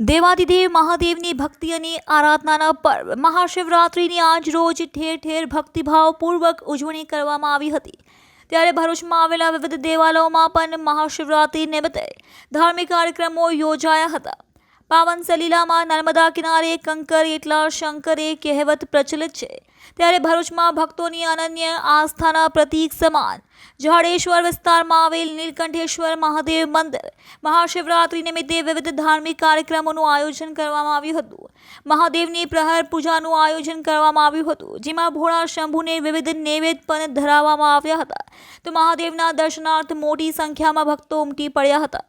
દેવાદિદેવ મહાદેવની ભક્તિ અને આરાધનાના પર્વ, મહાશિવરાત્રિની આજ રોજ ઠેર ઠેર ભક્તિભાવપૂર્વક ઉજવણી કરવામાં આવી હતી. ત્યારે ભરૂચમાં આવેલા વિવિધ દેવાલયોમાં પણ મહાશિવરાત્રિ નિમિત્તે ધાર્મિક કાર્યક્રમો યોજાયા હતા. પાવન સલીલામાં નર્મદા કિનારે કંકર એટલા શંકર એ કહેવત પ્રચલિત છે. ત્યારે ભરૂચમાં ભક્તોની અનન્ય આસ્થાના પ્રતીક સમાન. જાડેશ્વર વિસ્તારમાં આવેલ નીલકંઠેશ્વર મહાદેવ મંદિર. મહાશિવરાત્રિ નિમિત્તે વિવિધ ધાર્મિક કાર્યક્રમોનું આયોજન કરવામાં આવ્યું હતું. મહાદેવની પ્રહર પૂજાનું આયોજન કરવામાં આવ્યું હતું, જેમાં ભોળા શંભુને વિવિધ નૈવેદ્ય પણ ધરાવવામાં આવ્યા હતા. તો મહાદેવના દર્શનાર્થ મોટી સંખ્યામાં ભક્તો ઉમટી પડ્યા હતા.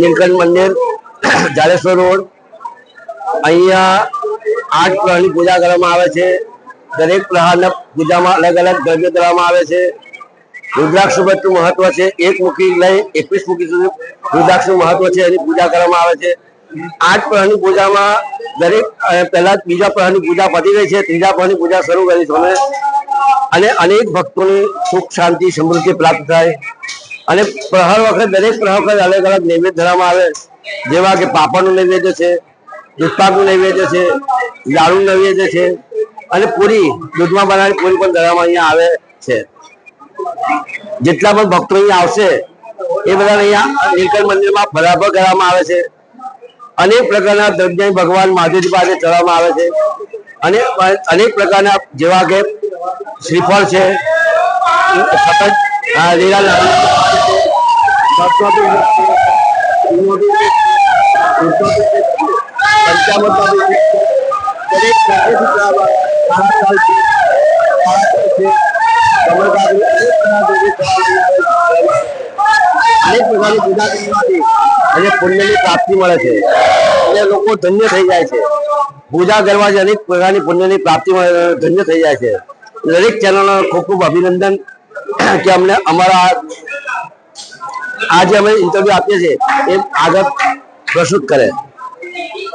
નીલકંઠ મંદિર, જાડેશ્વર રોડ. અહીંયા આઠ પ્રહરની પૂજા કરવામાં આવે છે. દરેક પ્રહારના પૂજામાં અલગ અલગ દ્રવ્ય ધરવામાં આવે છે. રુદ્રાક્ષનું મહત્વ છે. એક મુખી લઈ એકવીસ મુખી સુધી રુદ્રાક્ષનું મહત્વ છે. એની પૂજા કરવામાં આવે છે. આઠ પ્રહરની પૂજામાં દરેક પહેલા બીજા પ્રહરની પૂજા પતી ગઈ છે. ત્રીજા પ્રહરની પૂજા શરૂ કરી છે. અને અનેક ભક્તોની સુખ, શાંતિ, સમૃદ્ધિ પ્રાપ્ત થાય. અને પ્રહર વખત દરેક પ્રહર વખત અલગ અલગ નૈવેદ્ય ધરવામાં આવે. જેવા કે પાપડનું નૈવેદ્ય છે દૂધપાકનું નૈવેદ્ય છે લાડુ નૈવેદ્ય છે અને પૂરી, દૂધમાં બનાવેલી પૂરી પણ ધરવામાં અહીંયા આવે છે. જેટલા પણ ભક્તો અહીંયા આવશે, એ બધા અહીંયા નીલકંઠ મંદિરમાં ફરાફર કરવામાં આવે છે. અનેક પ્રકારના દ્રવ્ય ભગવાન મહાદેવજી પાસે ચડવામાં આવે છે. અને અનેક પ્રકારના જેવા કે શ્રીફળ છે, સતત લીલા અને પુણ્યની પ્રાપ્તિ મળે છે અને લોકો ધન્ય થઈ જાય છે પૂજા કરવાથી અનેક પ્રકારની પુણ્યની પ્રાપ્તિ ધન્ય થઈ જાય છે દરેક ચેનલનો ખૂબ ખૂબ અભિનંદન કે અમને અમારા આ જે અમે ઇન્ટરવ્યુ આપીએ છીએ એ આગળ પ્રસ્તુત કરે.